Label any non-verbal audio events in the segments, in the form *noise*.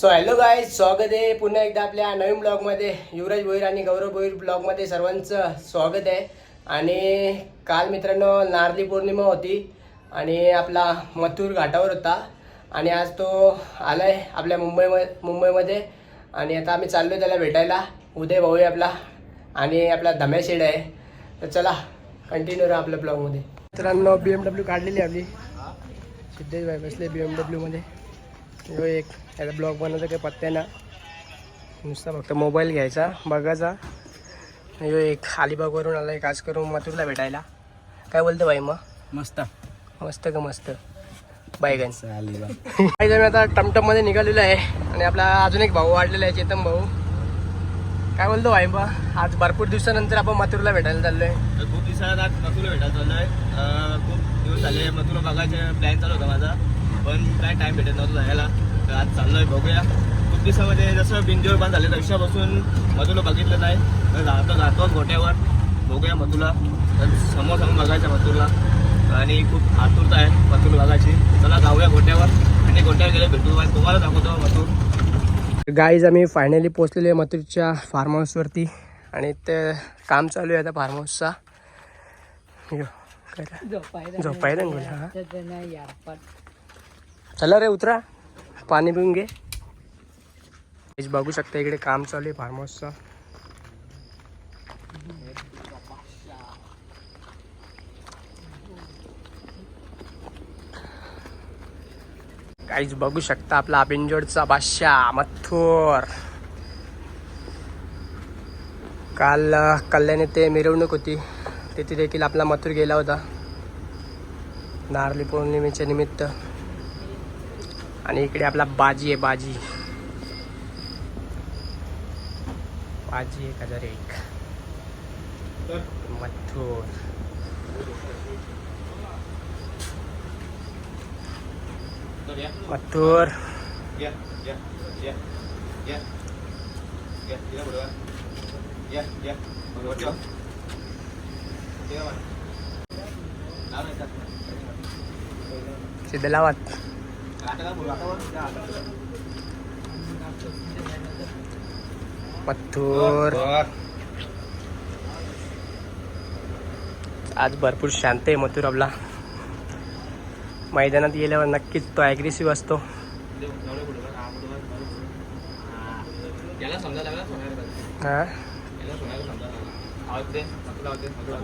So hello गाय स्वागत आहे. पुन्हा एकदा आपल्या नवीन ब्लॉगमध्ये. युवराज भोईर आणि गौरव भोईर ब्लॉगमध्ये सर्वांचं स्वागत आहे. आणि काल मित्रांनो नारली पौर्णिमा होती आणि आपला मथुर घाटावर होता. आणि आज तो आलाय आपल्या मुंबईमध्ये मुंबईमध्ये. आणि आता आम्ही चाललो त्याला भेटायला. उदय भाऊ आहे आपला. आणि आपला धम्या शेड आहे. तर चला कंटिन्यू राहा आपल्या ब्लॉगमध्ये. मित्रांनो बी एम डब्ल्यू काढलेली आहे आपली सिद्धेश भाई बसले बी एम डब्ल्यूमध्ये ह्यो एक याचा ब्लॉग बनवायचा काही पत्त्या ना नुसता फक्त मोबाईल घ्यायचा बघायचा. ह्यो एक अलिबागवरून आला एक आज करून मथुरला भेटायला. काय बोलतो भाई मग? मस्त. मस्त का मस्त? बायगन काही जण आता टमटममध्ये निघालेलो आहे आणि आपला अजून एक भाऊ वाढलेला आहे चेतन भाऊ. काय बोलतो भाई बा आज भरपूर दिवसानंतर आपण मथुरला भेटायला चाललोय. खूप दिवसात आज मथुरा भेटायला चाललोय. अं, खूप दिवस झाले मथुरा बघायचे प्लॅन चालू होता माझा. पण काय टाइम भेटत नव्हतं जायला. तर आज चाललोय बघूया. खूप दिवसामध्ये जसं बिंजोर बंद झाले वर्षापासून मथुरा बघितलं नाही. तर जातो जातो गोट्यावर. बघूया मथुरा तर समोर समोर बघायचं मथुरला आणि खूप आतुरता आहे मथुर बघायची. चला जाऊया गोट्यावर. आणि गोट्यावर गेले भेटू. आणि तुम्हाला दाखवतो मथुर गाईज आम्ही फायनली पोचलेलो आहे मथुरच्या फार्म हाऊसवरती आणि ते काम चालू आहे आता फार्म हाऊसचा? झोपायला हा? चला रे उतरा. पाणी पिऊन घे. बघू शकता इकडे काम चालू आहे फार्म हाऊसचा काहीच बघू शकता आपला बिंजोडचा बादशाह मथुर. काल कल्याण ते मिरवणूक होती तिथे देखील आपला मथुर गेला होता. नारली पौर्णिमेच्या निमित्त. इकडे आपला बाजी आहे बाजी. बाजी एक हज़ार एक. मथुर. मथुर. या या आज भरपूर शांत आहे मथुर आपला मैदानात गेल्यावर नक्कीच तो ॲग्रेसिव्ह असतो.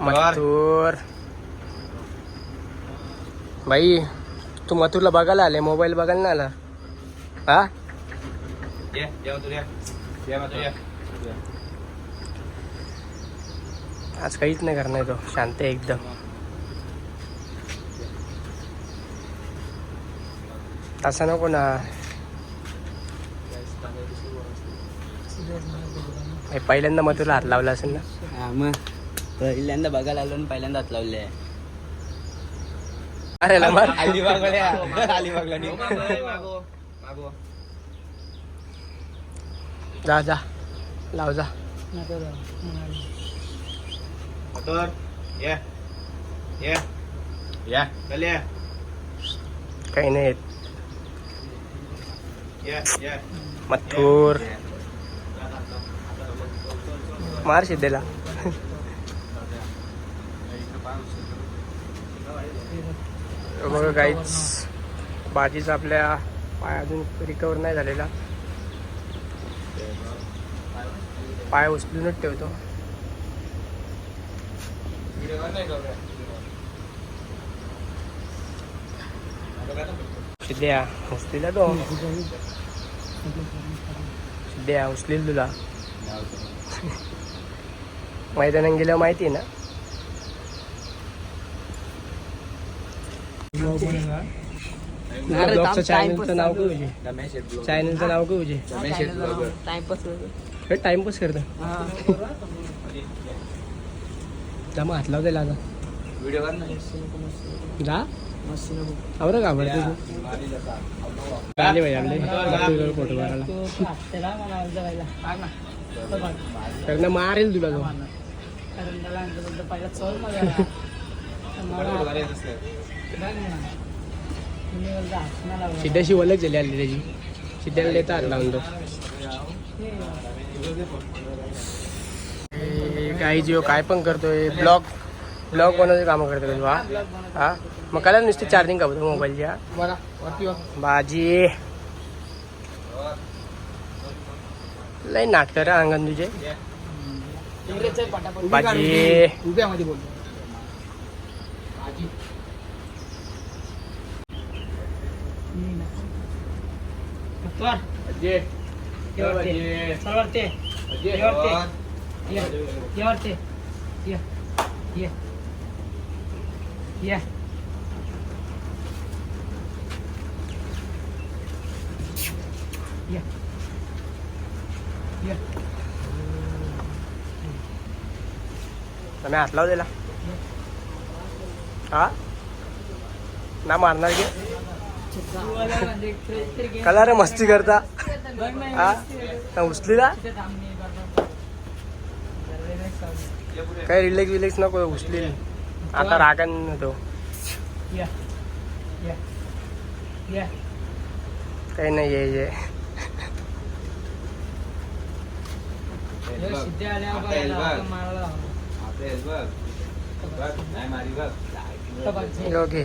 मथूर. भाई तू मथुरला बघायला आले मोबाईल बघायला नाही आला? हा? ये, ये मथुरा, ये. ये मथुरा, ये. आज काहीच नाही करणार तो शांत आहे एकदम. तसा नको ना. पहिल्यांदा मथुरला हात लावला असेल ना? हा मग. पहिल्यांदा बघायला आलो आणि पहिल्यांदा हात लावले. अरे ला मार. अलिबागला अलिबागला. जा जा लाव जा मथुर, ये. ये. या. चल. काही नाही येत. ये, ये. मथुर मार सिद्धेला बघा काहीच बाजीचा आपल्या पाय अजून रिकवर नाही झालेला. पाय उचलूनच ठेवतो. सिद्ध्या उचलीला तो? सिद्ध्या उचलील तुला. मैदानात गेल्यावर माहिती आहे ना? चॅनलचं नाव काय चॅनलचं नाव काय हे टाइमपास करतो. जा मग हात लावते लागा. व्हिडिओ. जा. आवरं का आवडते तू आले पाहिजे आपले फोटो काढायला. मारेल तुला तो. सिद्धाशी ओळख झाली आली त्याची. सिद्ध्याला देतात लावून तो. काही जिओ काय पण करतोय. ब्लॉग ब्लॉग बनवायचे कामं करतोय हा. हा? मग काय नुसती चार्जिंग का मोबाईलच्या भाजी लय नाटक रे अंगण तुझे. भाजी उभ्यामध्ये बोल તમે હાથ લાવ દેલા हा ना मारणार की कला रे मस्ती करता। हा? उचलीला काही रिलॅक्स विलेक्स नको उचली आता रागन तो काही नाही ये ये। ओके।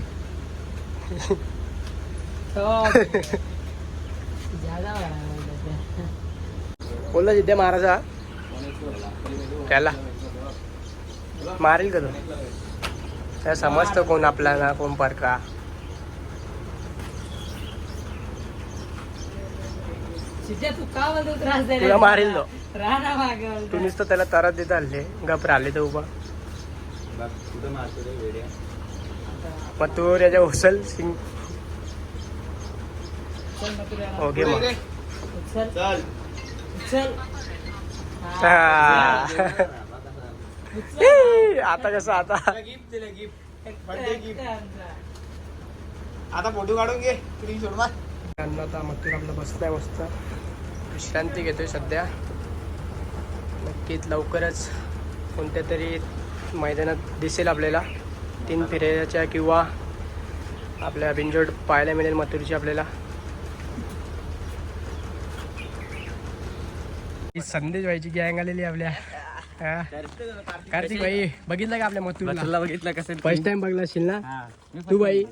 बोलला जिद्या महाराजा. त्याला. मारेल का तो? त्या समजतं कोण आपला ना कोण परका? तुला मारेल तो. राहा ना मागे बोलतो. तू नुसतं त्याला तरत देत आले. गप राहिले तर उभा. मग तू त्याच्या उचल सिंग. ओके मग. चल. चल. चल. हा. ए, आता कसं आता? गिफ्ट दिलं गिफ्ट आमचा. आता फोटो काढून घे. तुझी सोडवा अन्न आता मथुर आपलं बसलाय मस्त. विश्रांती घेतोय सध्या. नक्कीच लवकरच कोणत्या तरी मैदानात दिसेल आपल्याला. तीन फेऱ्याच्या किंवा आपल्या बिंजोड पाहायला मिळेल मथुरची आपल्याला. ही संदेश व्हायची गँग आलेली आपल्या. हा. कार्तिक भाई बघितलं का आपल्या मथुरला? बघितलं कसं फर्स्ट टाइम बघला असेल ना तू बाई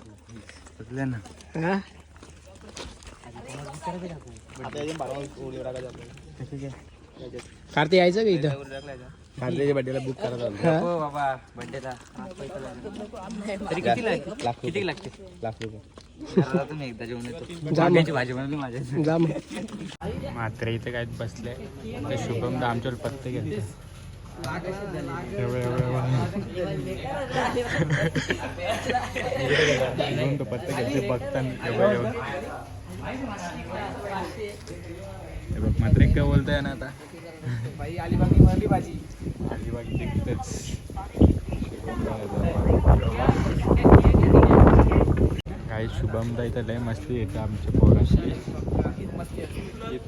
ना. हा? आता कार्तिक यायचं का इथं? कार्तिकच्या बड्डेला बुक करायचं हा? बाबा बड्डेला तरी किती लागते लाख किती लागते लाख रुपये. तुम्ही एकदा जेवण येतो. भाजी बनवली माझ्या मात्र इथे काय बसले? ते शुभम आमच्यावर पत्ते घेते एवढं एवढं शुभम तो पत्ते घेते बघताना मात्र काय बोलताय ना आता. *laughs* अलिबाग तिथेच काही शुभमदा इथं लय मस्ती येते आमच्या पोराशी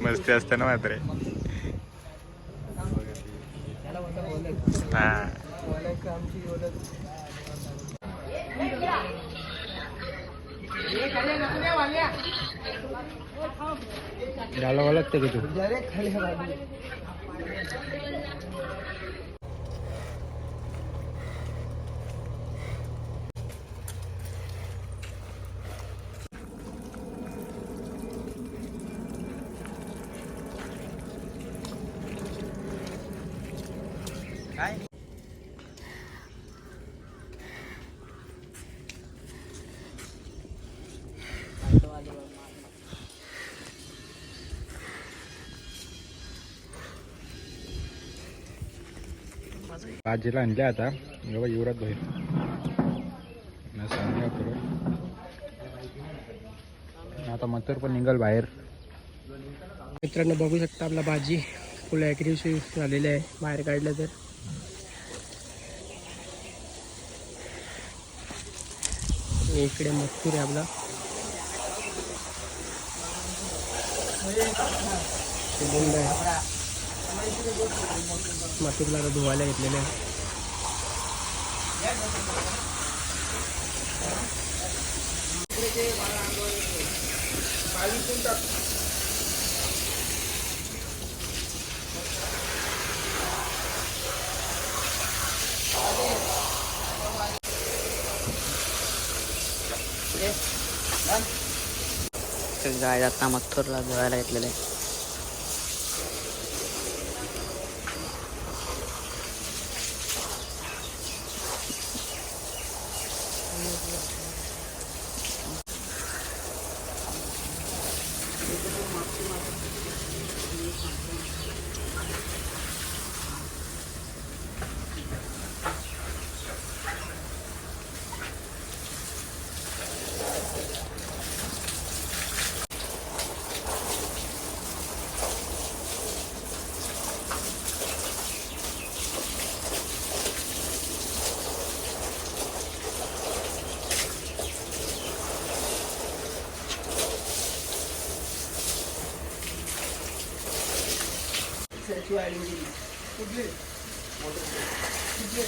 मस्ती असते. ना मात्र. हा. झालं का तू? Đấy. भाजीला आणल्या आता. एवढा युवराज भाई. आता मतर पण निघाल बाहेर. मित्रांनो बघू शकता आपला भाजी फुल ॲग्रेसिव्ह झालेली आहे. बाहेर काढलं तर. इकडे मथुर आहे आपला. सुगंध आहे. मातीला धुवायला घेतलेले गाय आता मथुरला धुवायला घेतलेलं आहे.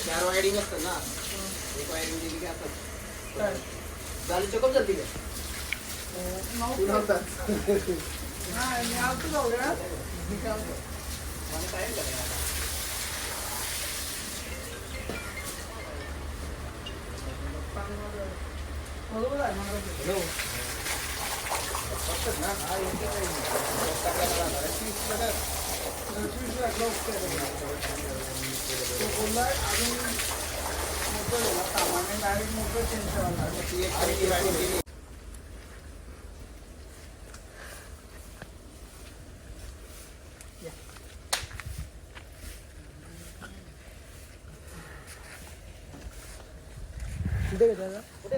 चार वायडिंग असतात ना. एक वायडिंग दिली की असतात झाली चोकअप झाली का? तू नव्हता. मला काय करायचं आता? हॅलो. फक्तच ना? हा, येते मोकळ टाकायला लागणार. तीस मीटर. पंचवीस लाख लोक ती एक खरेदी गाडी केली. कुठे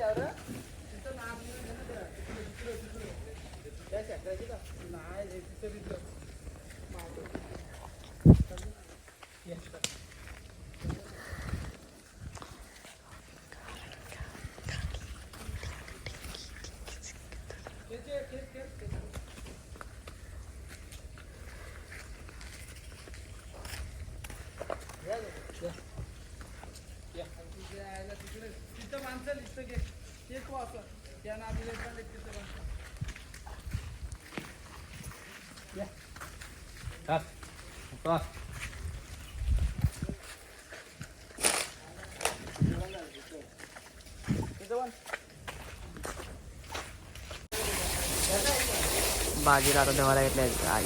आहे रे? त्या शेताची का? बाजीला आता धुवायला घेतलंय गाय